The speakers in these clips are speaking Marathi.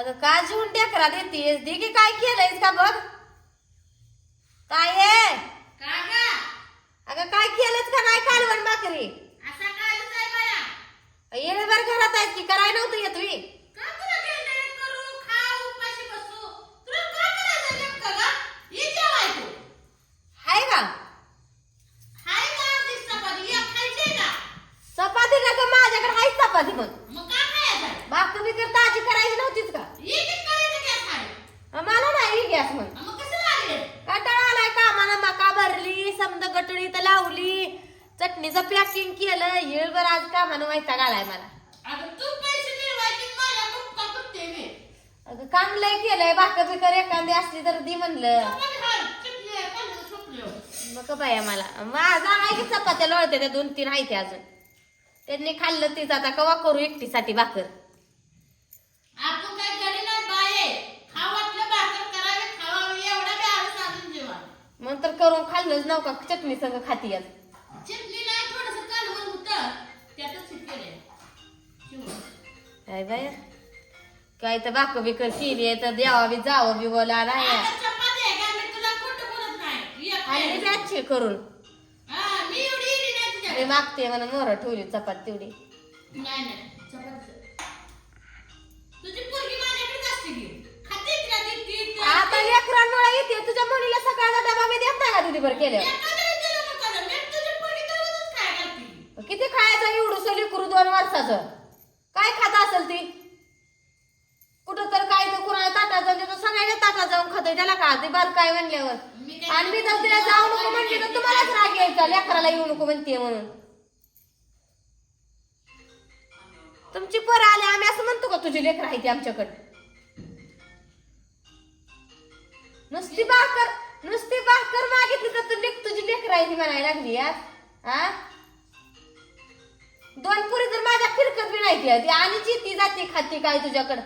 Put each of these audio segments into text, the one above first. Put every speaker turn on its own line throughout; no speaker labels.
अगं का जीवन टेकरा देतीस दे की काय केलंयस का बघ. काय
गा?
अगं काय केलंच का नाही कालवण भाकरी?
बाया.
येणेभर घरात आहेत की? कराय नव्हतं येत मी.
का तुला गेंडे करू, खाऊ, उपाशी बसू? तुला का करायचं नेमकं गा? ये जेवाय तू.
हाय का
हाय का अर्धी चपाती? एक खायची का?
चपाती ना का माझ्याकडे हाय चपाती मग
मग का खायचं आहे?
भाकरी तर ताजी करायची नव्हतीच का
ये की करायचं गॅस आहे.
मला नाही गॅस मग
मग कसं लागेल?
कंटाळा आलाय कामानं मका भरली समद गटुडी तर लावली चटणीचं पॅकिंग केलं येळभर आज कामानं वैताग आलाय मला
अगं तू पैसे मिळवायचे मला कुठं कुठे मी?
अगं काम लय केलंय भाकर बिकर एखादी असली तर दी म्हणलं
हाय, सुकलं.
मग बाया मला माझा आहे की चपात्या लोळते त्या दोन तीन आहे ते अजून त्यांनी खाल्लं तीच आता कवा करू एकटीसाठी भाकर
आपण काय गडी नाही बाये. खाऊ वाटलं भाकर करावी, खावावी, एवढा बी आळस आणून जेवा.
मग तर करून खाल्लंच नव्हतं चटणी संग खाती आज काय बाया काय तर बिकर केली आहे तर द्यावा बी जावं बी बोला नाही. द्याची करून
हा, मी.
मागते म्हणून मोहर ठेवली चपात तेवढी आता लेकरांमुळे येते तुझ्या मुलीला सकाळचा डबा मी देत नाही का तुझी बरं केल्यावर. किती खायचं एवढं लेकरू दोन वर्षाचं काय खात असेल ती? कुठं तर काय तर कुणाला ताटात जाऊन देतो सगळ्याच्या ताटात जाऊन खातोय त्याला का? ते बाल काय म्हणल्यावर? आणि मी तर तिला जाऊ नको म्हणते तर तुम्हालाच राग यायचा. लेकराला येऊ नको म्हणते म्हणून. तुमची पोरं आले आम्ही असं म्हणतो का तुझी लेकर आहे ती आमच्याकडे? नुसती भाकर नुसती भाकर मागितली तर तू तुझी लेकर आहे ती म्हणायला लागली यार. हा दोन पुरी तर माझ्या फिरकत बी नाही ती. आणि जी ती जाते खाती काय तुझ्याकडं?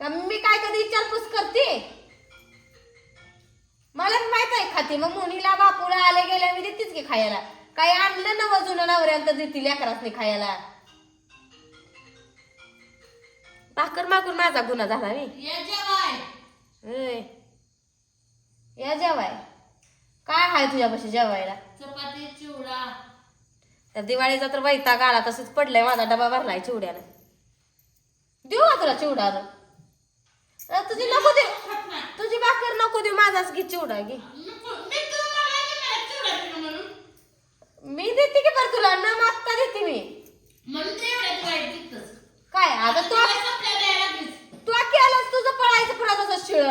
का मी काय कधी विचारपूस करते? मला माहीत आहे खाती. मग मुलीला बापूला आले गेल्या मी देतीच की खायला. काय आणलं ना वजून नवऱ्यांत देतील लेकरासनी खायला. भाकर मागून माझा गुन्हा झाला मी
ये जेवाय.
होय. या जेवाय. काय आहे तुझ्यापाशी जेवायला?
चपाती चिवडा.
त्या दिवाळीचा तर वैताग आला तसंच पडलाय माझा डबा भरलाय चिवड्यानं देऊ का तुला चिवडा तुझी नको दे. तुझी भाकर नको देऊ माझाच घे चिवडा घे.
मी
देते की बरं तुला न मागता देते मी. काय आता तू. तू केलंस तुझं पळायचं पळा तसं शिळ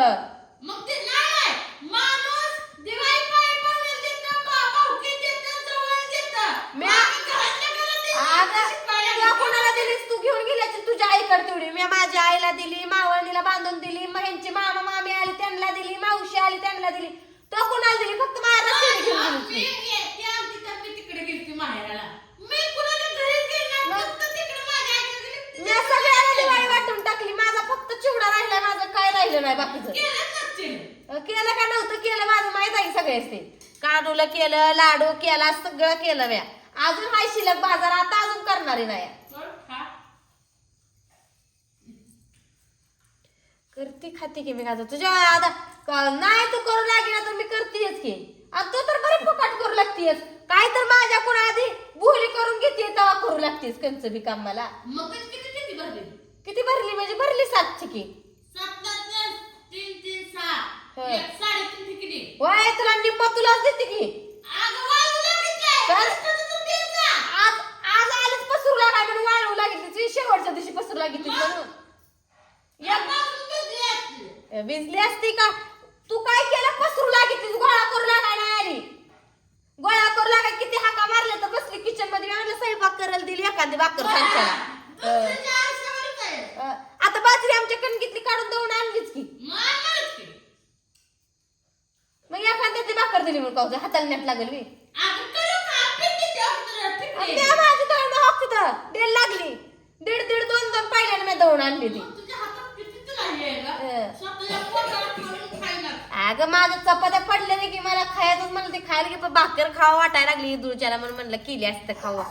मग ते नाही नाही. माणूस दिवाळी पाय पाण्याला देतं, भा- भाऊकीत देतं, जवळ देतं.
मी-
बाकी घरातल्या घरात देतं.
अगं
तशी पाया
तुला कोणाला दिलीस तू घेऊन गेल्याची तुझ्या आईकडे तेवढी. मी माझ्या आईला दिली मावळणीला बांधून दिली ह्यांची मामा मामी आली त्यांना दिली मावशी आली त्यांना दिली. तो कोणाला दिली? फक्त दिवाळी वाटून टाकली. माझा फक्त चिवडा राहिला माझं काय राहिलं नाही बाकीचं. केलं का नव्हतं? केलं माझं माहीत आहे सगळेच ते. काढूला केलं लाडू केला सगळं केलं म्या अजून हाय शिल्लक बाजार आता अजून करणारी नाही
सोड, खा.
करते खाते की मी आता तुझ्या आता नाही तू करू लागली ना तर मी करतेच की. आणि तू तर बरी फुकट करू लागतेस काय तर माझ्या कोणा आधी बोली करून घेते तेव्हा करू लागतेस कंच बी काम मला
मग कशी किती किती भरली?
किती भरली? म्हणजे भरली सातची की. वाय तुला निम्मा तुलाच देते की.
वाळू लागली तू.
आज आलीच पसरू लागाय म्हणून वाळवू लागितली शेवटच्या दिवशी पसरू लागितली म्हणून.
भिजली असती
का? तू काय केलं? पसरू लागितली गोळा करू लागाय नाही आली. गोळा करू लागाय किती हाका मारले तर बसली किचनमध्ये म्हणलं स्वयंपाक करायला दिली एखादी भाकर
आयुष्यावरच आहे.
आता बाजरी आमच्या कणकीतली काढून दळून आणलीच की.
मग.
मग एखाद्याची भाकर दिली म्हणून पाहू हाताला नेट लागल मी माझी दळणं लागली. दीड दीड दोन दोन पाहिल्याने मी दळून आणली ती अगं माझं चपात्या पडल्या नाही की मला खायचं म्हणलं ते खायला की भाकर खावा वाटायला लागली. दुरच्याला म्हणून म्हणलं केली असत खावा.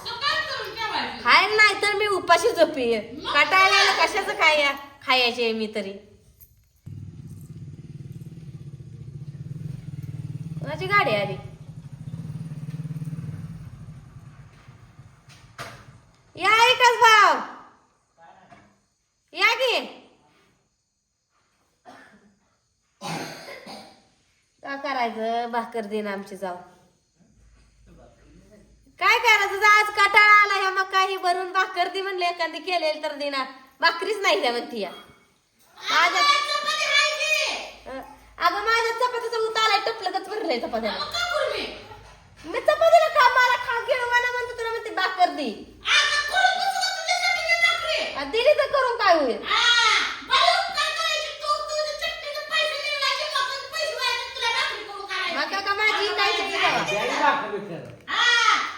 खाय नाही तर मी उपाशी झोपी कटायला कशाच खाया? खायचे मी तरी. कोणाची गाडी आली? का करायचं? भाकर दिन आमची जाऊ. काय करायचं? आज कटाळा आला ह्या मग काही भरून भाकर दे म्हणले एखादी केलेली तर दिना भाकरीच नाही त्या म्हणती या. माझ्या अगं माझ्या चपातीचं उत आलाय टपलकच भरलंय चपात्याला.
करू मी?
चपातीला खा मला खा घेऊ मला म्हणतो तुला म्हणते भाकर दे. दिली तर करून काय होईल
आ, मला उपकार करायचे. तू तुझे चटणीचे पैसे मिळवायचे, मग पैसे व्हायचे, तुला भाकरी करून खायला.
मग का माझी इकायची की बाबा?
द्यायची भाकर बिकर.
आ,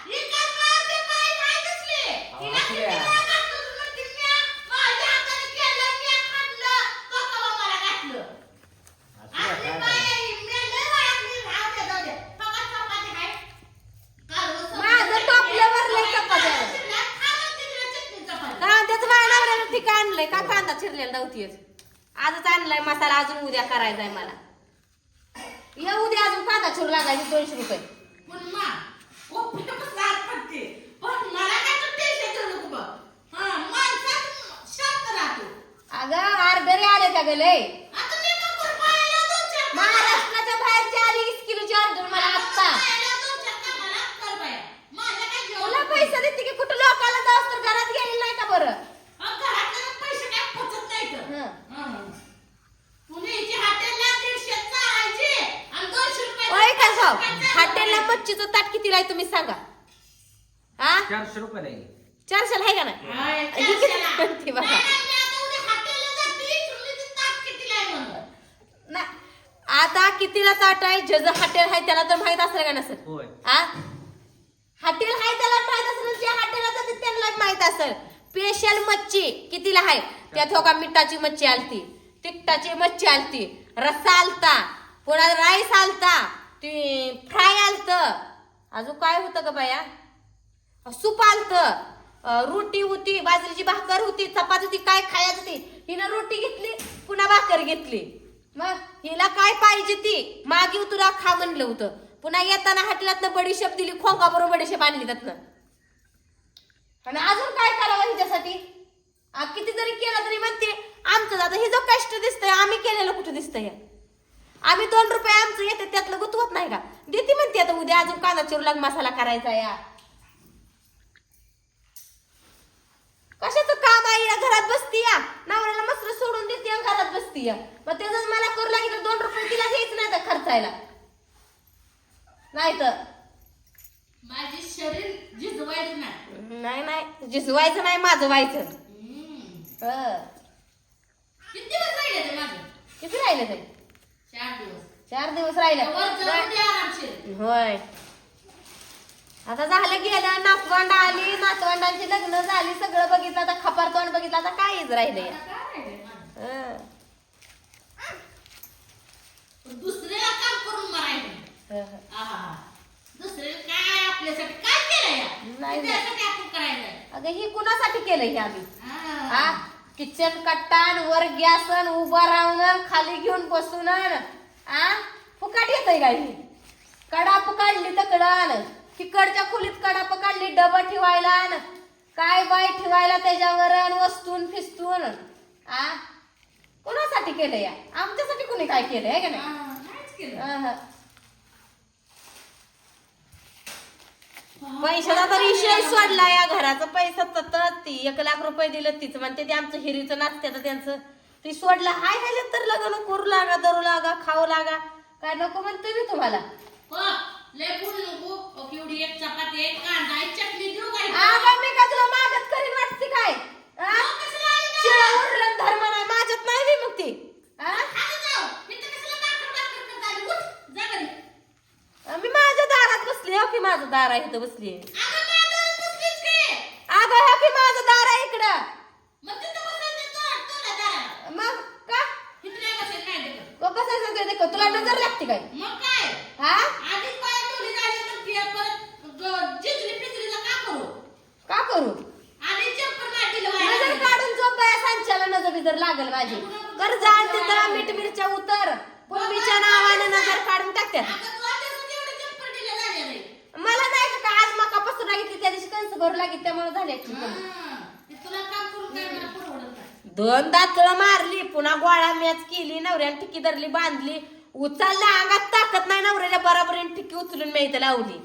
ही काय माझे पाय नाही कसले. हिला
असू
किती
द्या.
वेळा घातलं तुला म्हणते, म्या माझ्या हाताने केलं, म्या खाल्लं, तो कवा मला घातलं.
असू द्या,
आपली
काय
बाई
करायचं?
आहे, म्या लय वळखली, राहू दे, जाऊ दे. बघा चपाती आहे. कालवं चपाती
माझं
आहे.
टोपलं भरलंय चपात्याला.
शिल्लक खा मग तिकडे चटणी चपाती.
कांद्याचं माझ्या ठीक आणलंय का कांदा चिरलेला नव्हतीच आजच आणलाय मसाला अजून उद्या करायचा आहे मला ये उद्या अजून कांदा चिरू लागायचे दोनशे रुपये
पण मा, कोपऱ्यापासून आत पडते. पण मला काय तू टेन्शन देऊ नको बघ. हा, माणसात शांत राहतो.
अगं आले का गले
आता मी पण कुरपाळ्याला दोन चार कामाला-
महाराष्ट्राच्या बाहेरची आली वीस किलोची ऑर्डर मला आत्ता
कुरपाळ्याला दोन चार कामाला कर बाया. माझ्या काय जेवण
तुला
नको.
पैसे देते की कुठं लोकाला जाऊस तर घरात गेलेलं नाही का बरं
अहो, घरातले पैसे काय पचत नाहीत.
हं.
हं. पुण्याची हॉटेलला दीडशे चारायची आणि दोनशे रुपये
ओय का भाऊ हॉटेलला मच्छीचं ताट कितीला आहे तुम्ही सांगा. हा?
चारशे रुपये.
चारशेला आहे का ही किती. म्हणते बघा.
नाही, म्हणून.
ना आता कितीला ताट आहे? ज्याचं हॉटेल आहे त्याला तर माहीत असेल का नसेल?
होय.
हा? हॉटेल आहे त्याला माहीत असेल जे हॉटेलला जाते त्यांना माहीत असेल. स्पेशल मच्छी कितीला आहे? त्यात हो का मिठाची मच्छी आलती. तिखटाची मच्छी आलती. रस्सा आलता. पुन्हा राईस आलता. ती फ्राय आलत. अजून काय होतं ग बाया? सूप आलत रोटी होती बाजरीची भाकर होती चपाती होती काय खायचं ती हिनं रोटी घेतली पुन्हा भाकर घेतली. मग हिला काय पाहिजे ती? मागे तुला खा म्हणलं होतं. पुन्हा येताना हॉटेलातनं बडीशेप दिली खोंका बरोबर बडीशेप आणली त्यातनं. आणि अजून काय करावं हिच्यासाठी? किती जरी केलं तरी म्हणते आमचं आता हे जो कष्ट दिसतंय आम्ही केलेलं कुठं दिसतंय? आम्ही दोन रुपये आमचं येते त्यातलं गुतवत नाही का? देते म्हणते आता उद्या अजून कांदा चिरलाग मसाला करायचा या. कशाचं काम आहे या? घरात बसती या. नवऱ्याला मस्त सोडून देते या घरात बसती या. मग त्याच मला करू लागेल दोन रुपये तिला घ्यायच नाही तर खर्चायला. नाही तर
माझे शरीर झिजवायचं नाही.
नाही नाही. जिजवायचं नाही माझं? व्हायचं
किती राहिले ते? चार दिवस
राहिले होय आता झालं गेलं नातवंड आली नातवंडांची लग्न झाली सगळं बघितलं आता खपार तोंड बघितलं आता काहीच? हं.
पण दुसऱ्याला काम करून. दुसऱ्याला काय आपल्यासाठी काय केलंय?
नाही. अगं ही कुणासाठी केलं हे आम्ही. हा किचन कट्टान वर गॅसन उभा राहून खाली घेऊन बसून आ? फुकाट येतय का ही? कडाप काढली तकडं तिकडच्या खोलीत कडाप काढली डबा ठेवायला न. काय बाय ठेवायला त्याच्यावर वस्तून फिस्तून. आ? कोणासाठी केलं या आमच्यासाठी कोणी काय केलं आहे का नाही
आहा, नाहीच केलं.
अहं. पैशाचा तर विषय सोडला या घराचा. पैसा सतत ती एक लाख रुपये दिलं तीच. म्हणते ते आमचं हिरीचं नाचते तर त्यांचं. ती सोडलं. हाय ह्याच्यात तर लग्न करू लागा धरू लागा खाऊ लागा. काय नको म्हणते मी तुम्हाला.
हो, लय बोलू नको. ओ, केवढी एक चपाती, एक कांदा, एक चटणी देऊ काय?
अगं मी का तुला मागत करीन वाटते काय आ?
मग कशाला आली का?
शिळा उरलं धर्म नाही माझ्यात नाही बी मग ती आ?
खाली जाऊ. इथं कशाला भाकर भाकर करत आली? उठ, जा घरी.
मी माझ्या दारात बसली हो की माझं दार आहे इथं बसली
अगं, की.
हो की माझं दार आहे इकडं.
मग तुला
का?
बसायचं,
देखो नजर लागते काय? हा?
का करू?
नजर
लागली.
काढून झोप बाया सांच्याला नजर बिजर लागल माझी. कर जाण तिथं मीठ मिरच्या उतर. पूर्वीच्या नावानं नजर काढून टाकत्यात
अगं, तू आधीच होती
मला नाही का का आज लागितली त्या दिवशी कंस भरू लागित त्यामुळे झाली
तुला काम करून काय मला परवडत नाही.
दोन दातळ मारली पुन्हा गोळा मॅच केली नवऱ्याने टिकी धरली बांधली उचलल्या अंगात ताकद नाही नवऱ्याच्या बरोबरीने टिकी उचलून मी इथं लावली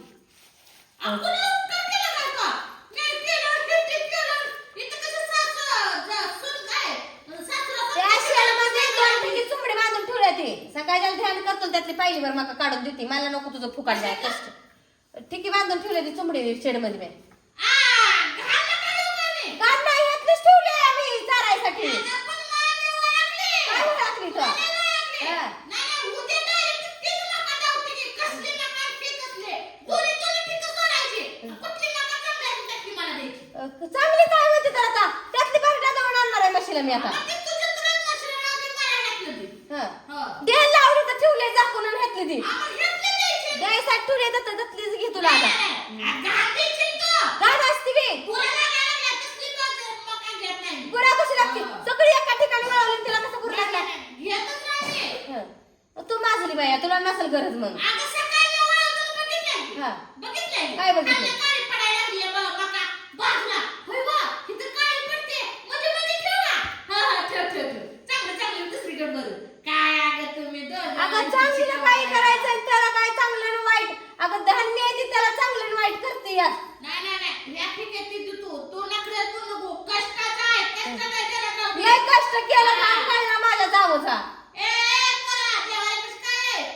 आपण उपकार केला नाही का? नाही केलं, हे ते केलं. इथं कसं सासू- जा- सून काय? सासूला पण
त्या शेळमध्ये दोन टिकी चुमडी बांधून ठेवल्या ती सकाळच्या ध्यान करतो त्यातली पहिली वर मका काढून देते मला नको तुझं फुकाट जाय कष्ट बांधून ठेवल्या ती चुमडी मी.
नका येऊ का नाही?
यातलीच ठेवली आम्ही चारायसाठी.
आता.
काय तो? हा. अ, चांगली काय म्हणते तर आता? त्यातली बरडा दवड आणणार आहे मशीला मी आता
मग ते तुझं तुलाच मशीन लावते, मला घातलं ते.
हा
हो.
द्यायला लावली तर ठेवले झाकून आणि घातली ती
आ, मग घेतले द्यायचे.
द्यायसाठी ठेवले तर त्यातलीच घे तुला आता
नाही, नाही, घाण द्यायची तू.
काय असते बी
पुरा लागायला लागला, कसली बाजू मका घेत नाही.
गुरा कशी लागते
हो.
सगळी एका ठिकाणी वळवली तिला कसं गुरु लागला
घेतच नाही मी.
हं. तू माझली बाया तुला नसेल गरज मग
अगं सकाळी मी वळवतो बघितलंय की?
हा.
बघितलंय?
काय बघितलंय?
खाली काळी पडायला लागली आहे बघ, मका. बाजूला. होय बघ, इथं काळी पडते. मध्ये मध्ये ठेवा. हा, हा, ठेव, ठेव, ठेव. चांगलं, चांगलं दुसरीकडे बरं. काय अगं तुम्ही दोघं
अगं
माणसं
चांगलं
शिकवताय.
काय करायचं आणि त्याला काय चांगलं आणि वाईट अगं धान्य आहे ती त्याला चांगलं आणि वाईट करते यात
नाही, नाही, नाही. या ठिकाणी ती तू. तू नखरे तू नको. कष्टाचं आहे, कष्टाचं आहे, त्याला जाऊ दे.
लय कष्ट केलं काम कळला माझ्या जावचा
ए, ए, करा, देवाला कसं काय आहे?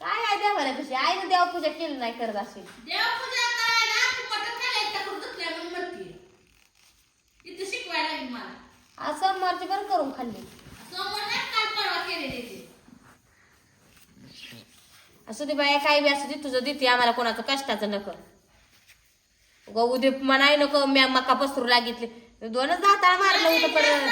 काय आहे देवाला कशी आईने देवा पूजा केली नाही करत असेल.
देवपूजा करायला तू मटण खायला एकटा करून दुखल्या म्हणून म्हणते. इथं शिकवायला लागली मला.
आज सोमवारची बरं करून खाल्ली.
समोर नाही काल परवा केलेली ते.
असू दे बाया काय बी असू दे तुझं देते आम्हाला कोणाचं कष्टाचं नको. गो उद्या म्हणाय नको म्या मका पसरू लागितले. दोनच दाताळ मारलं होतं
आणि
पण
त्याचं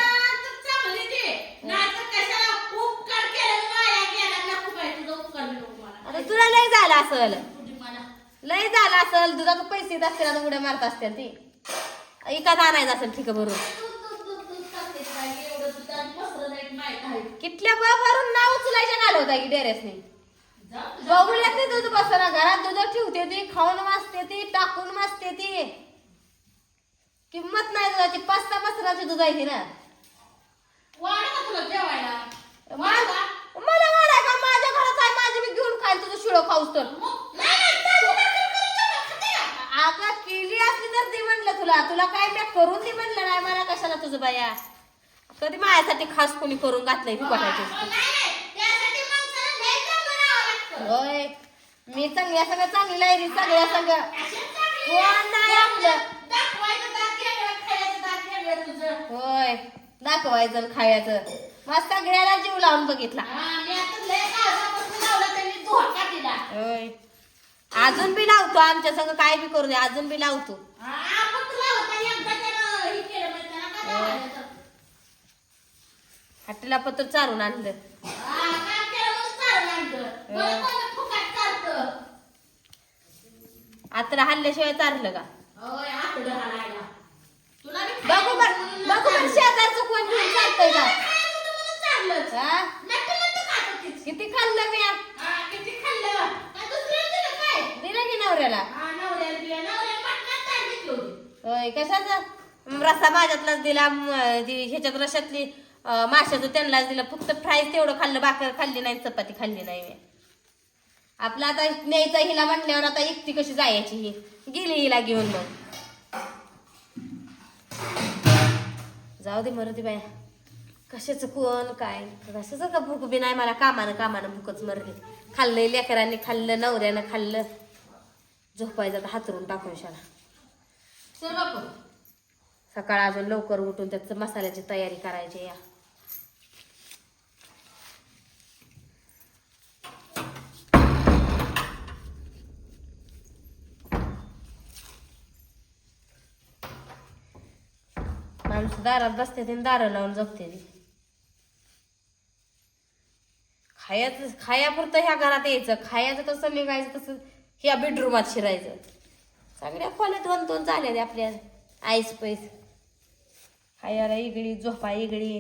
तर चांगली ते. नाहीतर कशाला उपकार केला आणि वाया गेला. नको बाई, तुझा उपकार नको मला.
आता तुला लय झालं असल. लय झालं असल. दुधाचं पैसे येत असतील आता उड्या मारत असतील ती. एकाच आणायचं असेल ठीक आहे बरोबर. किटल्या बाबारून नाव उचलायच्या घालवता की डेरेसने.
जाऊ तुझ्या
बघूया ते दूध बसना घरात दूध ठेवते ती खाऊन वाचते ती टाकून वाचते ती. किंमत नाही दुधाची. पाच सहा मसराची दूध आहे ना.
वाढ तुला जेवायला? वाढ
मला
का?
मला वाढाय का माझ्या घरात आहे माझी मी घेऊन खाईल खाऊस तर
अगं
आता केली असली तर ती म्हणलं तुला. तुला काय मी करून ती म्हणलं नाही मला कशाला तुझं बाया? कधी माझ्यासाठी खास कोणी करून घातलंय फुकटाची होय. मी चांगल्या सगळं चांगली लायरी सगळ्या सगळं कोण हो, नाही आपलं. होय. दाखवायचं खायचं. मग सगळ्याला जीव लावून बघितला. होय. अजून बी लावतो आमच्या संग काय बी करू दे अजून बी लावतो.
म्हणजे?
हॉटेला पत्र चारून आणलं. आता हल्ल्याशिवाय चारलं का? बघू बर बघू बर. शेजारचं कोण घेऊन चालतंय का. किती खाल्लं मी
हा, किती खाल्लं? काय दुसरं दिलं काय?
दिलं की नवऱ्याला
हा, नवऱ्याला दिलं. नवऱ्याला मटणात ताट घेतली होती.
होय कशाचं? रस्सा माझ्यातलाच दिला ह्याच्यात रशातली माशाचं त्यांनाच दिलं. फक्त फ्राय तेवढं खाल्लं भाकर खाल्ली नाही चपाती खाल्ली नाही मी. आपलं आता न्यायचं हिला म्हणल्यावर आता एकटी कशी जायची ही? गेली हिला घेऊन मग. जाऊ दे मरती बाया. कशाचं कोण काय? कशाचं का भूक बी नाही? मला कामानं कामानं भूकच मरली. खाल्लंय लेकरांनी खाल्लं नवऱ्यानं खाल्लं. झोपायचं तर हातरून टाकून शाळा
चल बापू.
सकाळ अजून लवकर उठून त्याचं मसाल्याची तयारी करायची या. माणसं दारात बसते ती दारं लावून जगते ती. खायचं खायापुरतं ह्या घरात यायचं. खायचं तसं निघायचं तसं ह्या बेडरूमात शिरायचं. सगळ्या खोल्या दोन दोन झाल्या आपल्या आईस पैस. खायला इगडी झोपा इगडी